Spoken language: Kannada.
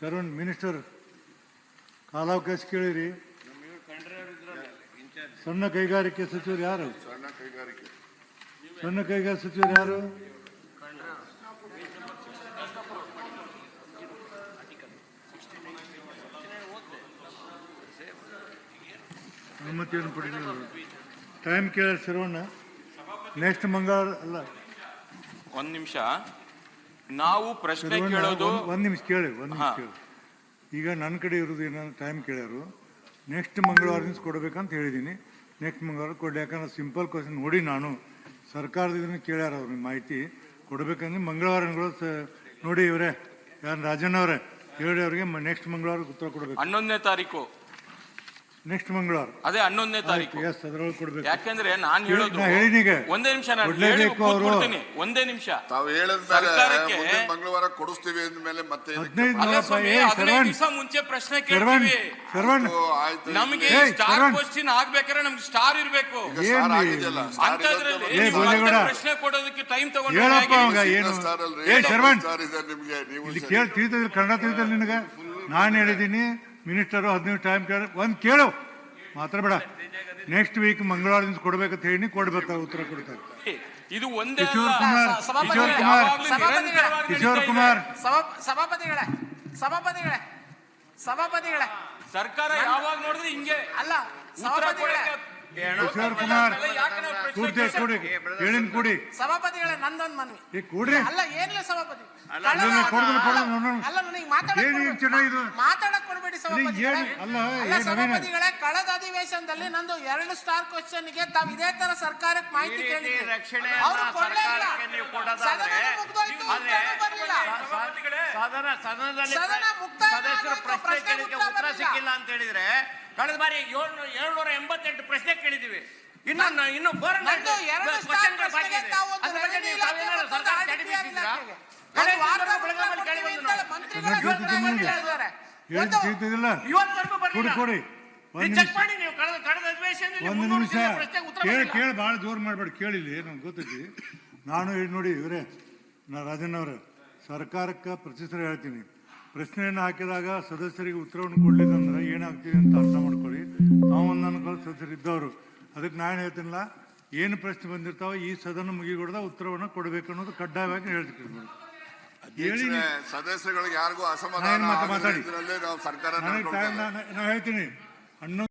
ಶರವಣ್ ಮಿನಿಸ್ಟರ್, ಕಾಲಾವಕಾಶ ಕೇಳಿರಿ. ಸಣ್ಣ ಕೈಗಾರಿಕೆ ಸಚಿವರು ಯಾರು? ಸಣ್ಣ ಕೈಗಾರಿಕೆ ಸಚಿವರು ಯಾರು? ಅನುಮತಿಯನ್ನು ಪಡೆದ ಟೈಮ್ ಕೇಳ ಶರವಣ್ಣ. ನೆಕ್ಸ್ಟ್ ಮಂಗಳ ಅಲ್ಲ. ಒಂದು ನಿಮಿಷ. ನಾವು ಪ್ರಶ್ನೆ ಕೇಳೋದು ಒಂದ್- ನಿಮಿಷ ಕೇಳಿ ಒಂದ್ ನಿಮಿಷ ಕೇಳಿ. ಈಗ ನನ್ನ ಕಡೆ ಇರೋದು ಏನಾದ್ರು ಟೈಮ್ ಕೇಳ್ಯಾರು. ನೆಕ್ಸ್ಟ್ ಮಂಗಳವಾರ ದಿವ್ಸ ಕೊಡ್ಬೇಕಂತ ಹೇಳಿದ್ದೀನಿ ನೆಕ್ಸ್ಟ್ ಮಂಗಳವಾರ ಕೊಡ್ಲಿ. ಯಾಕಂದ್ರೆ ಸಿಂಪಲ್ ಕ್ವಶನ್ ನೋಡಿ ನಾನು. ಸರ್ಕಾರದಿಂದ ಕೇಳ್ಯಾರ ಅವ್ರ ಮಾಹಿತಿ. ಕೊಡ್ಬೇಕಂದ್ರೆ ಮಂಗಳವಾರ ನೋಡಿ ಇವರೇ ಯಾರು ರಾಜಣ್ಣ ಅವರೇ. ಹೇಳಿ ಅವ್ರಿಗೆ ನೆಕ್ಸ್ಟ್ ಮಂಗಳವಾರ ಉತ್ತರ ಕೊಡ್ಬೇಕು. ಹನ್ನೊಂದನೇ ತಾರೀಕು. ನೆಕ್ಸ್ಟ್ ಮಂಗಳವಾರ. ಅದೇ ಹನ್ನೊಂದನೇ ತಾರೀಕು. ಎಸ್ ಅದ್ರೊಳಗೆ ಕೊಡ್ಬೇಕು. ಯಾಕಂದ್ರೆ ನಾನ್ ಹೇಳೋದು ನಾ ಹೇಳಿನೀಗ. ಒಂದೇ ನಿಮಿಷ ನಾನು ಕೊಡ್ಲೇಬೇಕು ಹೇಳಿ ಅವ್ರು. ಕೂತ್ಬಿಡ್ತೀನಿ. ಒಂದೇ ನಿಮಿಷ. ತಾವು ಹೇಳಿದ ಮೇಲೆ ಸರ್ಕಾರಕ್ಕೆ- ಮುಂದಿನ ಮಂಗಳವಾರ ಕೊಡಿಸ್ತೀವಿ ಅಂದ್ಮೇಲೆ ಮತ್ತೆ ಇದಕ್ಕೆ ಹದಿನೈದು ಅಲ್ಲ ನೋಡಪ್ಪ ಸ್ವಾಮಿ, ಏ ಹದಿನೈದು ಶರವಣ್. ದಿವಸ ಮುಂಚೆ ಪ್ರಶ್ನೆ ಶರವಣ್ ಕೇಳ್ತೀವಿ. ಶರವಣ್. ಆಯ್ತು. ನಮಗೆ ಸ್ಟಾರ್ ಶರವಣ್. ಕ್ವಶನ್ ಆಗ್ಬೇಕಾದ್ರೆ ನಮ್ಗೆ ಸ್ಟಾರ್ ಇರ್ಬೇಕು. ಈಗ ಸ್ಟಾರ್ ಆಗಿದೆಯಲ್ಲ, ಸ್ಟಾರ್ ಅಂತದ್ರಲ್ಲಿ ಏ, ನೀವು ಮತ್ತೆ ಬೋಜೇಗೌಡ. ಪ್ರಶ್ನೆ ಕೊಡೋದಕ್ಕೆ ಟೈಮ್ ಹೇಳಪ್ಪ ಅವಾಗ ತಗೊಂಡು ಏನು? ಸ್ಟಾರ್ ಅಲ್ರಿ. ಏ ಶರವಣ್. ಸ್ಟಾರ್ ಇದೆ ನಿಮ್ಗೆ ನೀವು ಇಲ್ಲಿ ಕೇಳಿ ತಿಳಿದಿಲ್ಲ ಕನ್ನಡ ತಿಳಿದಿಲ್ಲ ನಿನಗೆ? ನಾನು ಹೇಳಿದ್ದೀನಿ ಮಿನಿಸ್ಟರು ಹದಿನೈದು ಟೈಮ್ ಕೇಳ ಒಂದು ಕೇಳು. ಬೇಡ. ನೆಕ್ಸ್ಟ್ ವೀಕ್ ಮಂಗಳವಾರದಿಂದ ಕೊಡ್ಬೇಕಂತ ಹೇಳಿ ಕೊಡ್ಬೇಕು ಉತ್ತರ ಕೊಡ್ತಾರೆ ಇದು ಒಂದೇ ಕಿಶೋರ್. ಕುಮಾರ್ ಸಭಾಪತಿ ಕಿಶೋರ್ ಕುಮಾರ್. ಕಿಶೋರ್. ಕುಮಾರ್. ಸಭಾ ಸಭಾಪತಿಗಳೇ ಸಭಾಪತಿಗಳೇ ಸಭಾಪತಿಗಳೇ ಸರ್ಕಾರ ಯಾವಾಗ ನೋಡಿದ್ರೆ ಹಿಂಗೆ. ಅಲ್ಲ ಸಭಾಪತಿಗಳೇ ಕಿಶೋರ್ ಕುಮಾರ್ ಕೂಡಿ ಕೂಡಿ ಹೇಳಿನ ಕೂಡಿ. ಸಭಾಪತಿಗಳೇ ನಂದೊಂದು ಮನವಿ. ಈ ಕೂಡ್ರಿ. ಅಲ್ಲ ಏನಿಲ್ಲ ಸಭಾಪತಿ. ಅಲ್ಲ ನನಗೆ ಮಾತಾಡಕ್ ಕೊಡ್ಬೇಡಿ ಸಭಾಪತಿಗಳೇ. ಕಳೆದ ಅಧಿವೇಶನದಲ್ಲಿ ನಂದು ಎರಡು ಸ್ಟಾರ್ ಕ್ವಶನ್ಗೆ ತಾವು ಇದೇ ತರ ಸರ್ಕಾರಕ್ಕೆ ಮಾಹಿತಿ ಕೊಡೋದಾದ್ರೆ ಸದನ ಸದನದಲ್ಲಿ ಪ್ರಶ್ನೆ ಉತ್ತರ ಸಿಕ್ಕಿಲ್ಲ ಅಂತ ಹೇಳಿದ್ರೆ ಕಳೆದ ಬಾರಿ ಏಳ್ನೂರ ಏಳ್ನೂರ ಎಂಬತ್ತೆಂಟು ಪ್ರಶ್ನೆ ಕೇಳಿದೀವಿ ಇನ್ನು ನ- ಇನ್ನು ಮತ್ತು ಸರ್ಕಾರ ಒಂದು ಕೊಡಿ ಕೊಡಿ. ನಿಮಿಷ. ಕೇಳಿ ಕೇಳಿ ಭಾಳ ಜೋರು ಮಾಡಬೇಡಿ. ಕೇಳಿಲಿ ನಂಗೆ ಗೊತ್ತೈತಿ. ನಾನು ಹೇಳಿ ನೋಡಿ ಇವರೇ ನಾ ರಾಜನ್ ಅವರೇ ಸರ್ಕಾರಕ್ಕೆ ಪ್ರತಿ ಸಲ ಹೇಳ್ತೀನಿ. ಪ್ರಶ್ನೆಯನ್ನು ಹಾಕಿದಾಗ ಸದಸ್ಯರಿಗೆ ಉತ್ತರವನ್ನು ಕೊಡ್ಲಿಲ್ಲ ಅಂದ್ರೆ ಏನಾಗ್ತೀವಿ ಅಂತ ಅರ್ಥ ಮಾಡ್ಕೊಳ್ಳಿ. ನಾವು ಒಂದು ಸದಸ್ಯರು ಇದ್ದವರು. ಅದಕ್ಕೆ ನಾನು ಹೇಳ್ತೀನಿಲ್ಲ ಏನು ಪ್ರಶ್ನೆ ಬಂದಿರ್ತಾವೆ ಈ ಸದನ ಮುಗಿಗೊಡ್ದ ಉತ್ತರವನ್ನು ಕೊಡಬೇಕು ಅನ್ನೋದು ಕಡ್ಡಾಯವಾಗಿ ಹೇಳ್ತೀನಿ. ಸದಸ್ಯರುಗಳಿಗೆ ಯಾರಿಗೂ ಅಸಮಾಧಾನ ನಾವು ಸರ್ಕಾರ. ನಾನು ಹೇಳ್ತೀನಿ. ಹನ್ನೊಂದು